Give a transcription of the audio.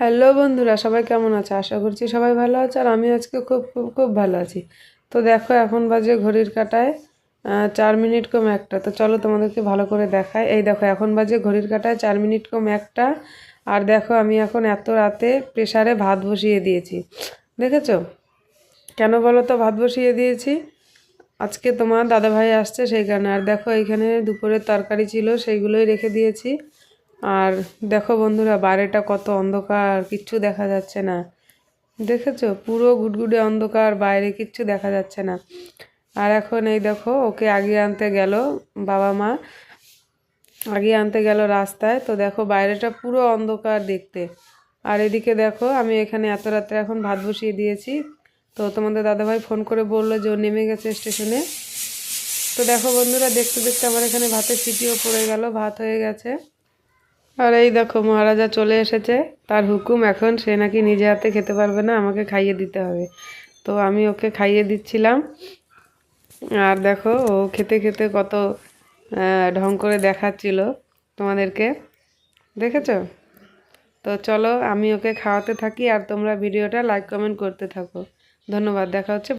Hello বন্ধুরা, সবাই কেমন আছে? আশা করছি সবাই ভালো আছে আর আমি আজকে খুব খুব খুব ভালো আছি। তো দেখো, এখন বাজে ঘড়ির কাটায় চার মিনিট কম একটা। তো চলো তোমাদেরকে ভালো করে দেখায় এই দেখো, এখন বাজে ঘড়ির কাটায় চার মিনিট কম একটা। আর দেখো, আমি এখন এত রাতে প্রেসারে ভাত বসিয়ে দিয়েছি। দেখেছ? কেন বলো তো, ভাত বসিয়ে দিয়েছি? আজকে তোমার দাদাভাই আসছে সেই কারণে। আর দেখো, এইখানে দুপুরের তরকারি ছিল, সেইগুলোই রেখে দিয়েছি। আর দেখো বন্ধুরা বাইরেটা কত অন্ধকার, কিচ্ছু দেখা যাচ্ছে না। দেখেছ? পুরো গুডগুডে অন্ধকার, বাইরে কিচ্ছু দেখা যাচ্ছে না। আর এখন এই দেখো, ওকে আগে আনতে গেল বাবা মা। আগে আনতে গেল রাস্তায়। তো দেখো, বাইরেটা পুরো অন্ধকার দেখতে। আর এদিকে দেখো, আমি এখানে এত রাত্রে এখন ভাত বসিয়ে দিয়েছি। তো তোমাদের দাদাভাই ফোন করে বলল যে ও নেমে গেছে স্টেশনে। তো দেখো বন্ধুরা, দেখতে দেখতে আমার এখানে ভাতের সিটিও পড়ে গেল, ভাত হয়ে গেছে। আর এই দেখো, মহারাজা চলে এসেছে। তার হুকুম এখন সে নাকি নিজে হাতে খেতে পারবে না, আমাকে খাইয়ে দিতে হবে। তো আমি ওকে খাইয়ে দিচ্ছিলাম। আর দেখো, ও খেতে খেতে কত ঢং করে দেখাচ্ছিল তোমাদেরকে। দেখেছ? তো চলো, আমি ওকে খাওয়াতে থাকি। আর তোমরা ভিডিওটা লাইক কমেন্ট করতে থাকো। ধন্যবাদ, দেখা হচ্ছে।